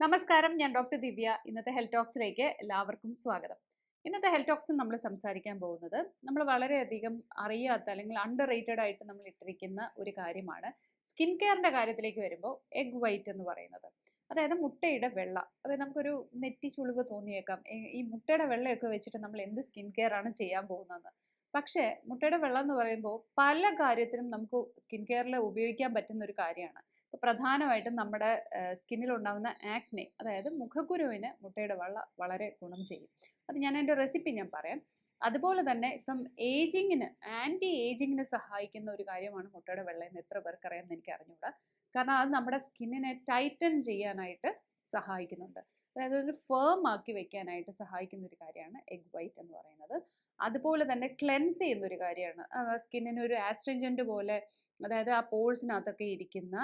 നമസ്കാരം ഞാൻ ഡോക്ടർ ദിവ്യ. ഇന്നത്തെ ഹെൽത്ത് ടോക്സിലേക്ക് എല്ലാവർക്കും സ്വാഗതം. ഇന്നത്തെ ഹെൽത്ത് ടോക്സിൽ നമ്മൾ സംസാരിക്കാൻ പോകുന്നത് നമ്മൾ വളരെയധികം അറിയാത്ത അല്ലെങ്കിൽ അണ്ടർ റേറ്റഡ് ആയിട്ട് നമ്മൾ ഇട്ടിരിക്കുന്ന ഒരു കാര്യമാണ് സ്കിൻ കെയറിന്റെ കാര്യത്തിലേക്ക് വരുമ്പോൾ എഗ് വൈറ്റ് എന്ന് പറയുന്നത്. അതായത് മുട്ടയുടെ വെള്ള. അതായത് നമുക്കൊരു നെറ്റി ചുളിവ് തോന്നിയേക്കാം. ഈ- മുട്ടയുടെ വെള്ളയൊക്കെ വെച്ചിട്ട് നമ്മൾ എന്ത് സ്കിൻ കെയർ ആണ് ചെയ്യാൻ പോകുന്നത് പക്ഷേ മുട്ടയുടെ വെള്ളം എന്ന് പറയുമ്പോൾ പല കാര്യത്തിനും നമുക്ക് സ്കിൻ കെയറിൽ ഉപയോഗിക്കാൻ പറ്റുന്ന ഒരു കാര്യമാണ്. പ്രധാനമായിട്ടും നമ്മുടെ സ്കിന്നിൽ ഉണ്ടാകുന്ന ആക്നെ അതായത് മുഖക്കുരുവിന് മുട്ടയുടെ വെള്ള വളരെ ഗുണം ചെയ്യും. അത് ഞാൻ എന്റെ റെസിപ്പി ഞാൻ പറയാം. അതുപോലെ തന്നെ ഇപ്പം ഏജിങ്ങിന് ആന്റി ഏജിങ്ങിന് സഹായിക്കുന്ന ഒരു കാര്യമാണ് മുട്ടയുടെ വെള്ള എന്ന് എത്ര പേർക്ക് അറിയാമെന്ന് എനിക്ക് അറിഞ്ഞുകൂടാ കാരണം അത് നമ്മുടെ സ്കിന്നിനെ ടൈറ്റൻ ചെയ്യാനായിട്ട് സഹായിക്കുന്നുണ്ട്. അതായത് ഒരു ഫേം ആക്കി വെക്കാനായിട്ട് സഹായിക്കുന്ന ഒരു കാര്യമാണ് എഗ് വൈറ്റ് എന്ന് പറയുന്നത്. അതുപോലെ തന്നെ ക്ലെൻസ് ചെയ്യുന്ന ഒരു കാര്യമാണ്. സ്കിന്നിന് ഒരു ആസ്ട്രിഞ്ചന്റ് പോലെ അതായത് ആ പോഴ്സിനകത്തൊക്കെ ഇരിക്കുന്ന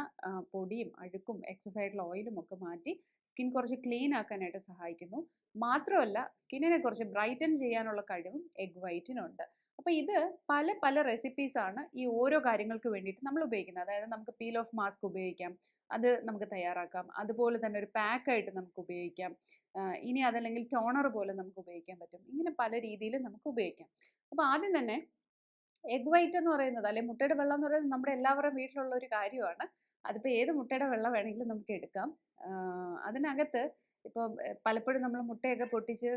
പൊടിയും അഴുക്കും എക്സസ് ഓയിലും ഒക്കെ മാറ്റി സ്കിൻ കുറച്ച് ക്ലീൻ ആക്കാനായിട്ട് സഹായിക്കുന്നു. മാത്രമല്ല സ്കിന്നിനെ കുറച്ച് ബ്രൈറ്റൻ ചെയ്യാനുള്ള കഴിവും എഗ് വൈറ്റിനുണ്ട്. അപ്പോൾ ഇത് പല പല റെസിപ്പീസാണ് ഈ ഓരോ കാര്യങ്ങൾക്ക് വേണ്ടിയിട്ട് നമ്മൾ ഉപയോഗിക്കുന്നത്. അതായത് നമുക്ക് പീൽ ഓഫ് മാസ്ക് ഉപയോഗിക്കാം അത് നമുക്ക് തയ്യാറാക്കാം. അതുപോലെ തന്നെ ഒരു പാക്കായിട്ട് നമുക്ക് ഉപയോഗിക്കാം. ഇനി അതല്ലെങ്കിൽ ടോണർ പോലെ നമുക്ക് ഉപയോഗിക്കാൻ പറ്റും. ഇങ്ങനെ പല രീതിയിൽ നമുക്ക് ഉപയോഗിക്കാം. അപ്പോൾ ആദ്യം തന്നെ എഗ് വൈറ്റ് എന്ന് പറയുന്നത് അല്ലെങ്കിൽ മുട്ടയുടെ വെള്ളം എന്ന് പറയുന്നത് നമ്മുടെ എല്ലാവരുടെയും വീട്ടിലുള്ള ഒരു കാര്യമാണ്. അതിപ്പോൾ ഏത് മുട്ടയുടെ വെള്ളം വേണമെങ്കിലും നമുക്ക് എടുക്കാം. അതിനകത്ത് ഇപ്പോൾ പലപ്പോഴും നമ്മൾ മുട്ടയൊക്കെ പൊട്ടിച്ച്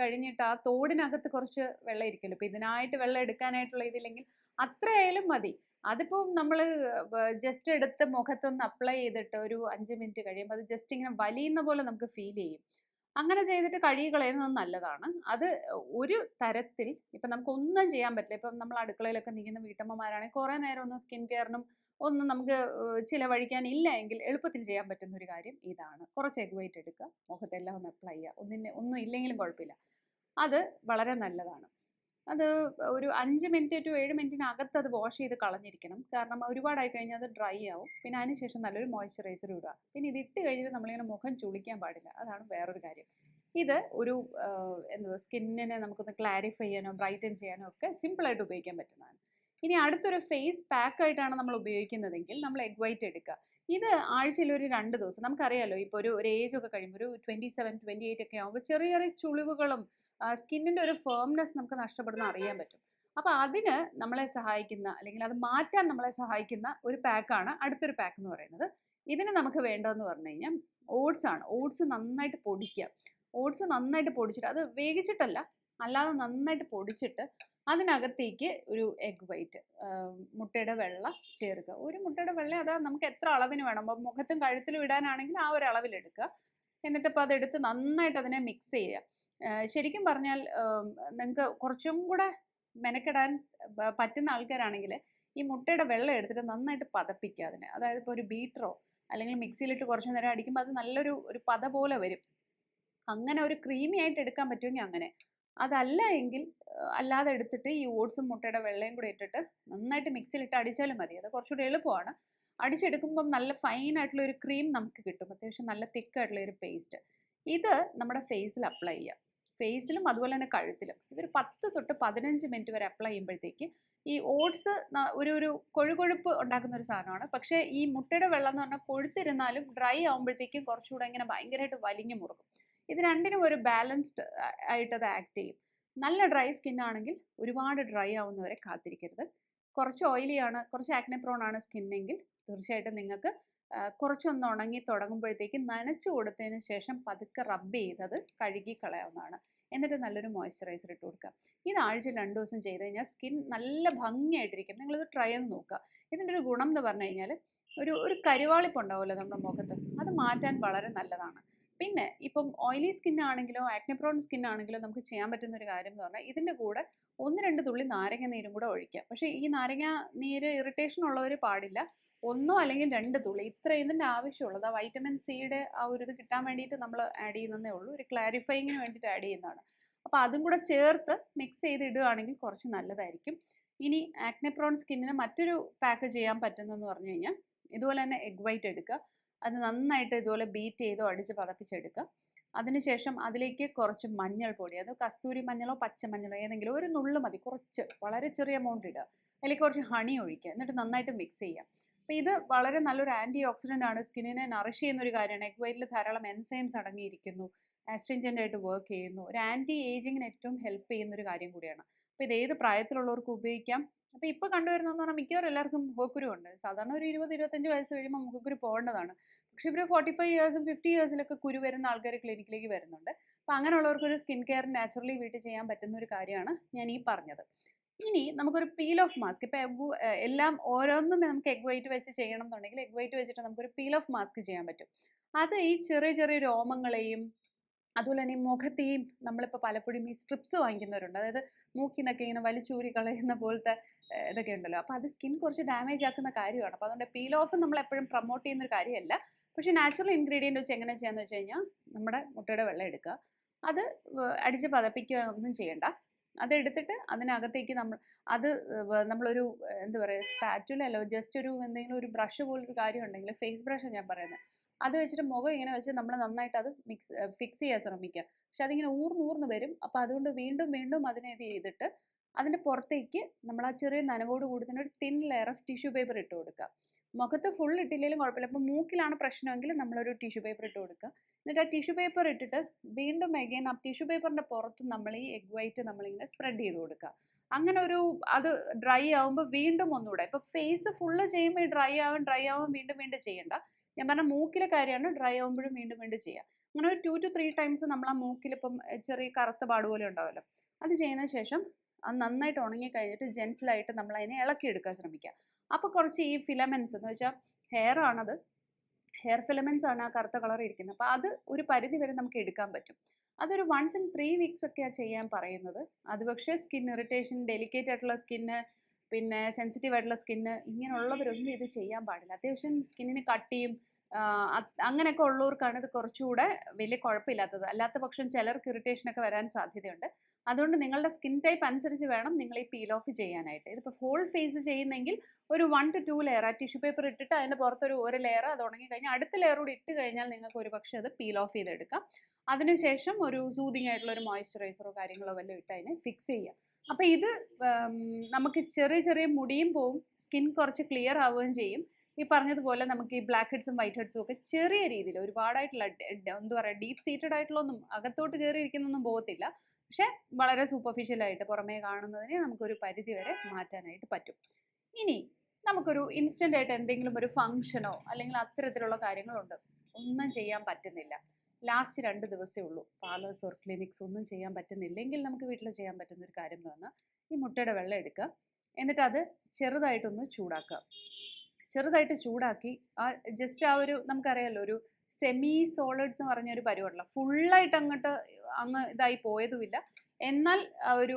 കഴിഞ്ഞിട്ട് ആ തോടിനകത്ത് കുറച്ച് വെള്ളം ഇരിക്കുമല്ലോ. ഇപ്പോൾ ഇതിനായിട്ട് വെള്ളം എടുക്കാനായിട്ടുള്ള ഇതില്ലെങ്കിൽ അത്രയായാലും മതി. അതിപ്പോൾ നമ്മൾ ജസ്റ്റ് എടുത്ത് മുഖത്തൊന്ന് അപ്ലൈ ചെയ്തിട്ട് ഒരു അഞ്ച് മിനിറ്റ് കഴിയുമ്പോൾ അത് ജസ്റ്റ് ഇങ്ങനെ വലിയുന്ന പോലെ നമുക്ക് ഫീൽ ചെയ്യും. അങ്ങനെ ചെയ്തിട്ട് കഴുകി കളയുന്നത് നല്ലതാണ്. അത് ഒരു തരത്തിൽ ഇപ്പം നമുക്കൊന്നും ചെയ്യാൻ പറ്റില്ല. ഇപ്പം നമ്മൾ അടുക്കളയിലൊക്കെ നിൽക്കുന്ന വീട്ടമ്മമാരാണെങ്കിൽ കുറേ നേരം ഒന്നും സ്കിൻ കെയറിനും ഒന്നും നമുക്ക് ചിലവഴിക്കാൻ ഇല്ല എങ്കിൽ എളുപ്പത്തിൽ ചെയ്യാൻ പറ്റുന്ന ഒരു കാര്യം ഇതാണ്. കുറച്ച് എഗ് വൈറ്റ് എടുക്കുക. മുഖത്തെല്ലാം ഒന്ന് അപ്ലൈ ചെയ്യുക. ഒന്നിന് ഒന്നും ഇല്ലെങ്കിലും കുഴപ്പമില്ല. അത് വളരെ നല്ലതാണ്. അത് ഒരു അഞ്ച് മിനിറ്റ് ടു ഏഴ് മിനിറ്റിനകത്ത് അത് വാഷ് ചെയ്ത് കളഞ്ഞിരിക്കണം. കാരണം ഒരുപാടായി കഴിഞ്ഞാൽ അത് ഡ്രൈ ആവും. പിന്നെ അതിന് ശേഷം നല്ലൊരു മോയ്സ്ചറൈസർ ഇടുക. പിന്നെ ഇത് ഇട്ട് കഴിഞ്ഞിട്ട് നമ്മളിങ്ങനെ മുഖം ചുളിക്കാൻ പാടില്ല. അതാണ് വേറൊരു കാര്യം. ഇത് ഒരു എന്തുവാ സ്കിന്നിനെ നമുക്കൊന്ന് ക്ലാരിഫൈ ചെയ്യാനോ ബ്രൈറ്റൻ ചെയ്യാനോ ഒക്കെ സിമ്പിളായിട്ട് ഉപയോഗിക്കാൻ പറ്റുന്നതാണ്. ഇനി അടുത്തൊരു ഫേസ് പാക്ക് ആയിട്ടാണ് നമ്മൾ ഉപയോഗിക്കുന്നതെങ്കിൽ നമ്മൾ എഗ് വൈറ്റ് എടുക്കുക. ഇത് ആഴ്ചയിൽ ഒരു രണ്ട് ദിവസം. നമുക്കറിയാലോ ഇപ്പോൾ ഒരു ഒരു ഏജ് ഒക്കെ കഴിയുമ്പോൾ ഒരു ട്വന്റി സെവൻ ട്വന്റി എയ്റ്റ് ഒക്കെ ആകുമ്പോൾ ചെറിയ ചെറിയ ചുളിവുകളും സ്കിന്നിന്റെ ഒരു ഫേംനെസ് നമുക്ക് നഷ്ടപ്പെടുന്ന അറിയാൻ പറ്റും. അപ്പോൾ അതിന് നമ്മളെ സഹായിക്കുന്ന അല്ലെങ്കിൽ അത് മാറ്റാൻ നമ്മളെ സഹായിക്കുന്ന ഒരു പാക്കാണ് അടുത്തൊരു പാക്ക് എന്ന് പറയുന്നത്. ഇതിന് നമുക്ക് വേണ്ടതെന്ന് പറഞ്ഞു കഴിഞ്ഞാൽ ഓട്സ് ആണ്. ഓട്സ് നന്നായിട്ട് പൊടിക്കുക. ഓട്സ് നന്നായിട്ട് പൊടിച്ചിട്ട് അത് വേവിച്ചിട്ടല്ല അല്ലാതെ നന്നായിട്ട് പൊടിച്ചിട്ട് അതിനകത്തേക്ക് ഒരു എഗ് വൈറ്റ് മുട്ടയുടെ വെള്ള ചേർക്കുക. ഒരു മുട്ടയുടെ വെള്ള അതാ നമുക്ക് എത്ര അളവിന് വേണം? അപ്പോൾ മുഖത്തും കഴുത്തിലും ഇടാനാണെങ്കിൽ ആ ഒരു അളവിലെടുക്കുക എന്നിട്ട് ഇപ്പോൾ അതെടുത്ത് നന്നായിട്ട് അതിനെ മിക്സ് ചെയ്യുക. ശരിക്കും പറഞ്ഞാൽ നിങ്ങൾക്ക് കുറച്ചും കൂടെ മെനക്കെടാൻ പറ്റുന്ന ആൾക്കാരാണെങ്കിൽ ഈ മുട്ടയുടെ വെള്ളം എടുത്തിട്ട് നന്നായിട്ട് പതപ്പിക്കുക അതിനെ. അതായത് ഇപ്പോൾ ഒരു ബീറ്ററോ അല്ലെങ്കിൽ മിക്സിയിലിട്ട് കുറച്ച് നേരം അടിക്കുമ്പോൾ അത് നല്ലൊരു ഒരു പത പോലെ വരും. അങ്ങനെ ഒരു ക്രീമി ആയിട്ട് എടുക്കാൻ പറ്റുമെങ്കിൽ അങ്ങനെ. അതല്ല എങ്കിൽ അല്ലാതെ എടുത്തിട്ട് ഈ ഓട്സും മുട്ടയുടെ വെള്ളയും കൂടെ ഇട്ടിട്ട് നന്നായിട്ട് മിക്സിയിലിട്ട് അടിച്ചാലും മതി. അത് കുറച്ചുകൂടി എളുപ്പമാണ്. അടിച്ചെടുക്കുമ്പം നല്ല ഫൈൻ ആയിട്ടുള്ള ഒരു ക്രീം നമുക്ക് കിട്ടും. അത്യാവശ്യം നല്ല ആയിട്ടുള്ള ഒരു പേസ്റ്റ് ഇത് നമ്മുടെ ഫേസിൽ അപ്ലൈ ചെയ്യുക ഫേസിലും അതുപോലെ തന്നെ കഴുത്തിലും. ഇതൊരു പത്ത് തൊട്ട് പതിനഞ്ച് മിനിറ്റ് വരെ അപ്ലൈ ചെയ്യുമ്പോഴത്തേക്ക് ഈ ഓട്സ് ഒരു ഒരു കൊഴുകൊഴുപ്പ് ഉണ്ടാക്കുന്ന ഒരു സാധനമാണ്. പക്ഷേ ഈ മുട്ടയുടെ വെള്ളം എന്ന് പറഞ്ഞാൽ കൊഴുത്തിരുന്നാലും ഡ്രൈ ആകുമ്പോഴത്തേക്കും കുറച്ചുകൂടെ ഇങ്ങനെ ഭയങ്കരമായിട്ട് വലിഞ്ഞു മുറുകും. ഇത് രണ്ടിനും ഒരു ബാലൻസ്ഡ് ആയിട്ട് അത് ആക്ട് ചെയ്യും. നല്ല ഡ്രൈ സ്കിൻ ആണെങ്കിൽ ഒരുപാട് ഡ്രൈ ആവുന്നവരെ കാത്തിരിക്കരുത്. കുറച്ച് ഓയിലി ആണ് കുറച്ച് ആക്നെ പ്രോൺ ആണ് സ്കിന്നെങ്കിൽ തീർച്ചയായിട്ടും നിങ്ങൾക്ക് കുറച്ചൊന്ന് ഉണങ്ങി തുടങ്ങുമ്പോഴത്തേക്ക് നനച്ചു കൊടുത്തതിന് ശേഷം പതുക്കെ റബ്ബ് ചെയ്തത് കഴുകി കളയാവുന്നതാണ്. എന്നിട്ട് നല്ലൊരു മോയ്സ്ചറൈസർ ഇട്ട് കൊടുക്കുക. ഇത് ആഴ്ച രണ്ട് ദിവസം ചെയ്ത് കഴിഞ്ഞാൽ സ്കിൻ നല്ല ഭംഗിയായിട്ടിരിക്കും. നിങ്ങളിത് ട്രൈ ചെയ്ത് നോക്കുക. ഇതിന്റെ ഒരു ഗുണം എന്ന് പറഞ്ഞു കഴിഞ്ഞാൽ ഒരു ഒരു കരുവാളിപ്പ് ഉണ്ടാവുമല്ലോ നമ്മുടെ മുഖത്ത്. അത് മാറ്റാൻ വളരെ നല്ലതാണ്. പിന്നെ ഇപ്പം ഓയിലി സ്കിൻ ആണെങ്കിലോ ആക്നെപ്രോൺ സ്കിൻ ആണെങ്കിലോ നമുക്ക് ചെയ്യാൻ പറ്റുന്ന ഒരു കാര്യം എന്ന് പറഞ്ഞാൽ ഇതിന്റെ കൂടെ ഒന്ന് രണ്ട് തുള്ളി നാരങ്ങ നീരും കൂടെ ഒഴിക്കുക. പക്ഷേ ഈ നാരങ്ങ നീര് ഇറിറ്റേഷൻ ഉള്ളവർ പാടില്ല. ഒന്നോ അല്ലെങ്കിൽ രണ്ട് തുള്ളി. ഇത്ര ഇതിന്റെ ആവശ്യമുള്ളത്. ആ വൈറ്റമിൻ സിയുടെ ആ ഒരു ഇത് കിട്ടാൻ വേണ്ടിയിട്ട് നമ്മൾ ആഡ് ചെയ്യുന്നതേ ഉള്ളൂ. ഒരു ക്ലാരിഫൈങ്ങിന് വേണ്ടിയിട്ട് ആഡ് ചെയ്യുന്നതാണ്. അപ്പോൾ അതും കൂടെ ചേർത്ത് മിക്സ് ചെയ്ത് ഇടുകയാണെങ്കിൽ കുറച്ച് നല്ലതായിരിക്കും. ഇനി ആക്നെപ്രോൺ സ്കിന്നിന് മറ്റൊരു പാക്ക് ചെയ്യാൻ പറ്റുന്നതെന്ന് പറഞ്ഞു കഴിഞ്ഞാൽ ഇതുപോലെ തന്നെ എഗ് വൈറ്റ് എടുക്കുക. അത് നന്നായിട്ട് ഇതുപോലെ ബീറ്റ് ചെയ്തോ അടിച്ച് പതപ്പിച്ചെടുക്കുക. അതിനുശേഷം അതിലേക്ക് കുറച്ച് മഞ്ഞൾ പൊടി അത് കസ്തൂരി മഞ്ഞളോ പച്ചമഞ്ഞളോ ഏതെങ്കിലും ഒരു നുള്ളു മതി. കുറച്ച് വളരെ ചെറിയ എമൗണ്ട് ഇടുക. അതിലേക്ക് കുറച്ച് ഹണി ഒഴിക്കുക. എന്നിട്ട് നന്നായിട്ട് മിക്സ് ചെയ്യുക. അപ്പോൾ ഇത് വളരെ നല്ലൊരു ആന്റി ഓക്സിഡന്റ് ആണ്. സ്കിന്നിനെ നറിഷ് ചെയ്യുന്ന ഒരു കാര്യമാണ്. എഗ് വൈറ്റിൽ ധാരാളം എൻസൈംസ് അടങ്ങിയിരിക്കുന്നു. ആസ്ട്രിഞ്ചന്റ് ആയിട്ട് വർക്ക് ചെയ്യുന്നു. ഒരു ആന്റി ഏജിങ്ങിന് ഏറ്റവും ഹെൽപ്പ് ചെയ്യുന്ന ഒരു കാര്യം കൂടിയാണ്. അപ്പോൾ ഇത് ഏത് പ്രായത്തിലുള്ളവർക്ക് ഉപയോഗിക്കാം? അപ്പോൾ ഇപ്പോൾ കണ്ടുവരുന്നതെന്ന് പറഞ്ഞാൽ മിക്കവാറും എല്ലാവർക്കും മുഖക്കുരു ഉണ്ട്. സാധാരണ ഒരു ഇരുപത് ഇരുപത്തഞ്ച് വയസ്സ് കഴിയുമ്പോൾ മുഖക്കുരു പോകേണ്ടതാണ്. പക്ഷെ ഇവർ ഫോർട്ടി ഫൈവ് ഇയേഴ്സും ഫിഫ്റ്റി ഇയേഴ്സിലൊക്കെ കുരു വരുന്ന ആൾക്കാർ ക്ലിനിക്കിലേക്ക് വരുന്നുണ്ട്. അപ്പോൾ അങ്ങനെയുള്ളവർക്ക് ഒരു സ്കിൻ കെയർ നാച്ചുറലി വീട്ടിൽ ചെയ്യാൻ പറ്റുന്ന ഒരു കാര്യമാണ് ഞാൻ ഈ പറഞ്ഞത്. ഇനി നമുക്കൊരു പീൽ ഓഫ് മാസ്ക് ഇപ്പോൾ എഗ് എല്ലാം ഓരോന്നും നമുക്ക് എഗ് വൈറ്റ് വെച്ച് ചെയ്യണം എന്നുണ്ടെങ്കിൽ എഗ് വൈറ്റ് വെച്ചിട്ട് നമുക്കൊരു പീൽ ഓഫ് മാസ്ക് ചെയ്യാൻ പറ്റും. അത് ഈ ചെറിയ ചെറിയ രോമങ്ങളെയും അതുപോലെ തന്നെ ഈ മുഖത്തെയും നമ്മളിപ്പോൾ പലപ്പോഴും ഈ സ്ട്രിപ്സ് വാങ്ങിക്കുന്നവരുണ്ട്. അതായത് മൂക്കിൽ നിന്നൊക്കെ ഇങ്ങനെ വലിച്ചൂരി കളയുന്ന പോലത്തെ ഇതൊക്കെ ഉണ്ടല്ലോ. അപ്പോൾ അത് സ്കിൻ കുറച്ച് ഡാമേജ് ആക്കുന്ന കാര്യമാണ്. അപ്പോൾ അതുകൊണ്ട് പീൽ ഓഫ് നമ്മൾ എപ്പോഴും പ്രൊമോട്ട് ചെയ്യുന്ന ഒരു കാര്യമല്ല. പക്ഷേ നാച്ചുറൽ ഇൻഗ്രീഡിയന്റ് വെച്ച് എങ്ങനെ ചെയ്യാന്ന് വെച്ച് കഴിഞ്ഞാൽ നമ്മുടെ മുട്ടയുടെ വെള്ളം എടുക്കുക. അത് അടിച്ച് പതപ്പിക്കുക ഒന്നും ചെയ്യണ്ട. അതെടുത്തിട്ട് അതിനകത്തേക്ക് നമ്മൾ അത് നമ്മളൊരു എന്താ പറയുക സ്പാറ്റുലല്ലോ ജസ്റ്റ് ഒരു എന്തെങ്കിലും ഒരു ബ്രഷ് പോലൊരു കാര്യം ഉണ്ടെങ്കിൽ ഫേസ് ബ്രഷ് ഞാൻ പറയുന്നത്. അത് വെച്ചിട്ട് മുഖം ഇങ്ങനെ വെച്ച് നമ്മൾ നന്നായിട്ട് അത് മിക്സ് ഫിക്സ് ചെയ്യാൻ ശ്രമിക്കുക. പക്ഷെ അതിങ്ങനെ ഊർന്ന് ഊർന്ന് വരും. അപ്പോൾ അതുകൊണ്ട് വീണ്ടും വീണ്ടും അതിനെ ഇത് ചെയ്തിട്ട് അതിന്റെ പുറത്തേക്ക് നമ്മൾ ആ ചെറിയ നനവോട് കൂടി തന്നെ ഒരു thin layer of tissue paper ഇട്ട് കൊടുക്കുക. മുഖത്ത് ഫുൾ ഇട്ടില്ലെങ്കിലും കുഴപ്പമില്ല. അപ്പോൾ മൂക്കിലാണ് പ്രശ്നമെങ്കിൽ നമ്മളൊരു ടിഷ്യൂ പേപ്പർ ഇട്ട് കൊടുക്കുക. എന്നിട്ട് ആ ടിഷ്യൂ പേപ്പർ ഇട്ടിട്ട് വീണ്ടും അഗൈൻ ആ ടിഷ്യൂ പേപ്പറിന്റെ പുറത്ത് നമ്മൾ ഈ എഗ് വൈറ്റ് നമ്മളിങ്ങനെ സ്പ്രെഡ് ചെയ്ത് കൊടുക്കുക. അങ്ങനെ ഒരു അത് ഡ്രൈ ആവുമ്പോൾ വീണ്ടും ഒന്നുകൂടെ. ഇപ്പോൾ ഫേസ് ഫുള്ള് ചെയ്യുമ്പോൾ ഡ്രൈ ആവും ഡ്രൈ ആവും വീണ്ടും വീണ്ടും ചെയ്യണ്ട. ഞാൻ പറഞ്ഞ മൂക്കിലെ കാര്യമാണ് ഡ്രൈ ആവുമ്പോഴും വീണ്ടും വീണ്ടും ചെയ്യുക. അങ്ങനെ ഒരു ടു ടു ത്രീ ടൈംസ് നമ്മൾ ആ മൂക്കിൽ ഇപ്പം ചെറിയ കറുത്ത പാട് പോലെ ഉണ്ടാവുമല്ലോ. അത് ചെയ്യുന്ന ശേഷം അത് നന്നായിട്ട് ഉണങ്ങി കഴിഞ്ഞിട്ട് ജെന്റിലായിട്ട് നമ്മൾ അതിനെ ഇളക്കി എടുക്കാൻ ശ്രമിക്കുക. അപ്പോൾ കുറച്ച് ഈ ഫിലമെൻസ് എന്ന് വെച്ചാൽ ഹെയർ ആണത്. ഹെയർ ഫിലമെൻസ് ആണ് ആ കറുത്ത കളർ ഇരിക്കുന്നത്. അപ്പോൾ അത് ഒരു പരിധി വരെ നമുക്ക് എടുക്കാൻ പറ്റും. അതൊരു വൺസ് ഇൻ ത്രീ വീക്സ് ഒക്കെയാണ് ചെയ്യാൻ പറയുന്നത്. അത് പക്ഷേ സ്കിൻ ഇറിറ്റേഷൻ ഡെലിക്കേറ്റ് ആയിട്ടുള്ള സ്കിന്ന് പിന്നെ സെൻസിറ്റീവ് ആയിട്ടുള്ള സ്കിന്ന് ഇങ്ങനെയുള്ളവരൊന്നും ഇത് ചെയ്യാൻ പാടില്ല. അത്യാവശ്യം സ്കിന്നിന് കട്ടിയും അങ്ങനെയൊക്കെ ഉള്ളവർക്കാണ് ഇത് കുറച്ചുകൂടെ വലിയ കുഴപ്പമില്ലാത്തത്. അല്ലാത്ത പക്ഷം ചിലർക്ക് ഇറിറ്റേഷൻ ഒക്കെ വരാൻ സാധ്യതയുണ്ട്. അതുകൊണ്ട് നിങ്ങളുടെ സ്കിൻ ടൈപ്പ് അനുസരിച്ച് വേണം നിങ്ങൾ ഈ പീൽ ഓഫ് ചെയ്യാനായിട്ട്. ഇതിപ്പോൾ ഹോൾ ഫേസ് ചെയ്യുന്നെങ്കിൽ ഒരു വൺ ടു ടു ലെയർ ആ ടിഷ്യൂ പേപ്പർ ഇട്ടിട്ട് അതിന്റെ പുറത്തൊരു ഒരു ലെയർ അത് ഉണങ്ങി കഴിഞ്ഞാൽ അടുത്ത ലെയർ കൂടി ഇട്ട് കഴിഞ്ഞാൽ നിങ്ങൾക്ക് ഒരു പക്ഷേ അത് പീൽ ഓഫ് ചെയ്തെടുക്കാം. അതിനുശേഷം ഒരു സൂതിങ് ആയിട്ടുള്ള ഒരു മോയ്സ്ചറൈസറോ കാര്യങ്ങളോ വല്ലതും ഇട്ട് അതിനെ ഫിക്സ് ചെയ്യുക അപ്പോൾ ഇത് നമുക്ക് ചെറിയ ചെറിയ മുടിയും പോവും സ്കിൻ കുറച്ച് ക്ലിയർ ആവുകയും ചെയ്യും. ഈ പറഞ്ഞതുപോലെ നമുക്ക് ഈ ബ്ലാക്ക് ഹെഡ്സും വൈറ്റ് ഹെഡ്സും ഒക്കെ ചെറിയ രീതിയിൽ ഒരുപാടായിട്ടുള്ള എന്താ പറയുക ഡീപ്പ് സീറ്റഡ് ആയിട്ടുള്ള ഒന്നും അകത്തോട്ട് കയറിയിരിക്കുന്നൊന്നും പോകത്തില്ല. പക്ഷെ വളരെ സൂപ്പർഫിഷ്യൽ ആയിട്ട് പുറമേ കാണുന്നതിനെ നമുക്കൊരു പരിധി വരെ മാറ്റാനായിട്ട് പറ്റും. ഇനി നമുക്കൊരു ഇൻസ്റ്റന്റ് ആയിട്ട് എന്തെങ്കിലും ഒരു ഫംഗ്ഷനോ അല്ലെങ്കിൽ അത്തരത്തിലുള്ള കാര്യങ്ങളുണ്ട്. ഒന്നും ചെയ്യാൻ പറ്റുന്നില്ല. ലാസ്റ്റ് രണ്ട് ദിവസമേ ഉള്ളൂ. പാർലേഴ്സ് ഓർ ക്ലിനിക്സ് ഒന്നും ചെയ്യാൻ പറ്റുന്നില്ലെങ്കിൽ നമുക്ക് വീട്ടിൽ ചെയ്യാൻ പറ്റുന്ന ഒരു കാര്യം എന്ന് പറഞ്ഞാൽ ഈ മുട്ടയുടെ വെള്ളം എടുക്കുക. എന്നിട്ട് അത് ചെറുതായിട്ടൊന്ന് ചൂടാക്കുക. ചെറുതായിട്ട് ചൂടാക്കി ആ ജസ്റ്റ് ആ ഒരു നമുക്കറിയാലോ ഒരു സെമി സോളിഡ് എന്ന് പറഞ്ഞ ഒരു പരിപാടില്ല ഫുള്ളായിട്ട് അങ്ങോട്ട് അങ്ങ് ഇതായി പോയതുമില്ല. എന്നാൽ ഒരു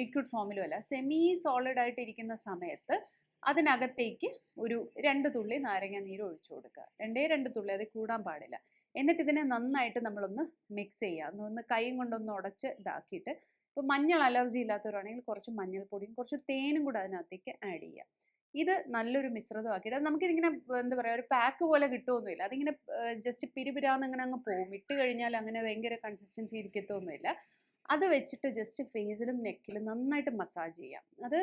ലിക്വിഡ് ഫോമിലും അല്ല സെമി സോളിഡ് ആയിട്ട് ഇരിക്കുന്ന സമയത്ത് അതിനകത്തേക്ക് ഒരു രണ്ട് തുള്ളി നാരങ്ങ നീര് ഒഴിച്ചു കൊടുക്കുക. രണ്ടേ രണ്ട് തുള്ളി അത് കൂടാൻ പാടില്ല. എന്നിട്ട് ഇതിനെ നന്നായിട്ട് നമ്മളൊന്ന് മിക്സ് ചെയ്യുക. ഒന്ന് കൈയും കൊണ്ടൊന്ന് ഉടച്ച് ഇതാക്കിയിട്ട് ഇപ്പോൾ മഞ്ഞൾ അലർജി ഇല്ലാത്തവരാണെങ്കിൽ കുറച്ച് മഞ്ഞൾപ്പൊടിയും കുറച്ച് തേനും കൂടെ അതിനകത്തേക്ക് ആഡ് ചെയ്യുക. ഇത് നല്ലൊരു മിശ്രിതമാക്കിയിട്ട് അത് നമുക്കിതിങ്ങനെ എന്താ പറയുക ഒരു പാക്ക് പോലെ കിട്ടുമൊന്നുമില്ല അതിങ്ങനെ ജസ്റ്റ് പിരിപിരാന്ന് ഇങ്ങനെ അങ്ങ് പോകും ഇട്ട് കഴിഞ്ഞാൽ അങ്ങനെ ഭയങ്കര കൺസിസ്റ്റൻസി ഇരിക്കത്തൊന്നുമില്ല. അത് വെച്ചിട്ട് ജസ്റ്റ് ഫേസിലും നെക്കിലും നന്നായിട്ട് മസാജ് ചെയ്യാം. അത്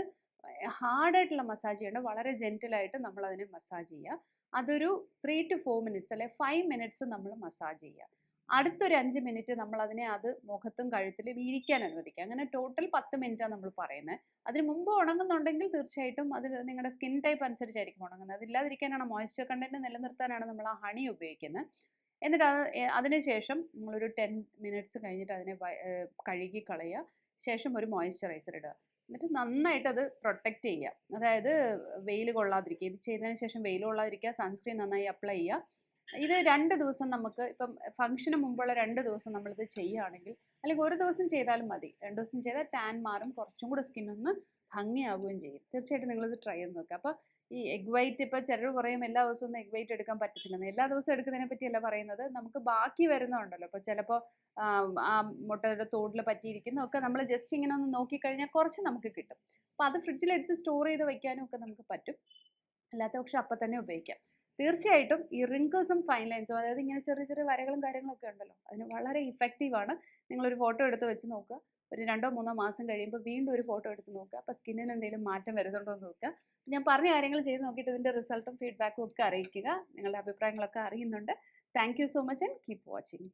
ഹാർഡായിട്ടുള്ള മസാജ് ചെയ്യേണ്ട. വളരെ ജെന്റിലായിട്ട് നമ്മൾ അതിനെ മസാജ് ചെയ്യുക അതൊരു ത്രീ ടു ഫോർ മിനിറ്റ്സ് അല്ലെ ഫൈവ് മിനിറ്റ്സ് നമ്മൾ മസാജ് ചെയ്യുക അടുത്തൊരു അഞ്ച് മിനിറ്റ് നമ്മൾ അതിനെ അത് മുഖത്തും കഴുത്തിലും ഇരിക്കാൻ അനുവദിക്കുക. അങ്ങനെ ടോട്ടൽ പത്ത് മിനിറ്റാണ് നമ്മൾ പറയുന്നത് അതിന് മുമ്പ് ഉണങ്ങുന്നുണ്ടെങ്കിൽ തീർച്ചയായിട്ടും അത് നിങ്ങളുടെ സ്കിൻ ടൈപ്പ് അനുസരിച്ചായിരിക്കും ഉണങ്ങുന്നത്. അതില്ലാതിരിക്കാനാണ് മോയ്സ്ചർ കണ്ടന്റ് നിലനിർത്താനാണ് നമ്മൾ ആ ഹണി ഉപയോഗിക്കുന്നത് എന്നിട്ട് അത് ശേഷം അതിനുശേഷം നമ്മളൊരു ടെൻ മിനിറ്റ്സ് കഴിഞ്ഞിട്ട് അതിനെ കഴുകി കളയുക ശേഷം ഒരു മോയ്സ്ചറൈസർ ഇടുക. എന്നിട്ട് നന്നായിട്ട് അത് പ്രൊട്ടക്റ്റ് ചെയ്യുക. അതായത് വെയിൽ കൊള്ളാതിരിക്കുക. ഇത് ചെയ്തതിന് ശേഷം വെയിൽ കൊള്ളാതിരിക്കുക. സൺസ്ക്രീൻ നന്നായി അപ്ലൈ ചെയ്യുക. ഇത് രണ്ട് ദിവസം നമുക്ക് ഇപ്പം ഫംഗ്ഷന് മുമ്പുള്ള രണ്ട് ദിവസം നമ്മളിത് ചെയ്യുകയാണെങ്കിൽ അല്ലെങ്കിൽ ഒരു ദിവസം ചെയ്താലും മതി. രണ്ട് ദിവസം ചെയ്താൽ ടാൻ മാറും കുറച്ചും കൂടെ സ്കിൻ ഒന്ന് ഭംഗിയാവുകയും ചെയ്യും. തീർച്ചയായിട്ടും നിങ്ങളിത് ട്രൈ ചെയ്ത് നോക്കുക അപ്പോൾ ഈ എഗ് വൈറ്റ് ഇപ്പോൾ ചിലർ പറയും എല്ലാ ദിവസവും എഗ് വൈറ്റ് എടുക്കാൻ പറ്റത്തില്ലെന്ന് എല്ലാ ദിവസവും എടുക്കുന്നതിനെ പറ്റിയല്ല പറയുന്നത്. നമുക്ക് ബാക്കി വരുന്നുണ്ടല്ലോ അപ്പോൾ ചിലപ്പോൾ ആ മുട്ടയുടെ തോടിൽ പറ്റിയിരിക്കുന്നതൊക്കെ നമ്മൾ ജസ്റ്റ് ഇങ്ങനെ ഒന്ന് നോക്കിക്കഴിഞ്ഞാൽ കുറച്ച് നമുക്ക് കിട്ടും. അപ്പോൾ അത് ഫ്രിഡ്ജിലെടുത്ത് സ്റ്റോർ ചെയ്ത് വെക്കാനും ഒക്കെ നമുക്ക് പറ്റും. അല്ലാത്ത പക്ഷെ അപ്പം തന്നെ ഉപയോഗിക്കാം. തീർച്ചയായിട്ടും ഈ റിങ്കിൾസും ഫൈൻ ലൈൻസും അതായത് ഇങ്ങനെ ചെറിയ ചെറിയ വരകളും കാര്യങ്ങളൊക്കെ ഉണ്ടല്ലോ അതിന് വളരെ ഇഫക്റ്റീവാണ് നിങ്ങളൊരു ഫോട്ടോ എടുത്ത് വെച്ച് നോക്കുക. ഒരു രണ്ടോ മൂന്നോ മാസം കഴിയുമ്പോൾ വീണ്ടും ഒരു ഫോട്ടോ എടുത്ത് നോക്കുക. അപ്പോൾ സ്കിന്നിന് എന്തെങ്കിലും മാറ്റം വരുന്നുണ്ടോ എന്ന് നോക്കുക. ഞാൻ പറഞ്ഞ കാര്യങ്ങൾ ചെയ്ത് നോക്കിയിട്ട് ഇതിന്റെ റിസൾട്ടും ഫീഡ്ബാക്കും ഒക്കെ അറിയിക്കുക. നിങ്ങളുടെ അഭിപ്രായങ്ങളൊക്കെ അറിയുന്നുണ്ട്. Thank so much and keep watching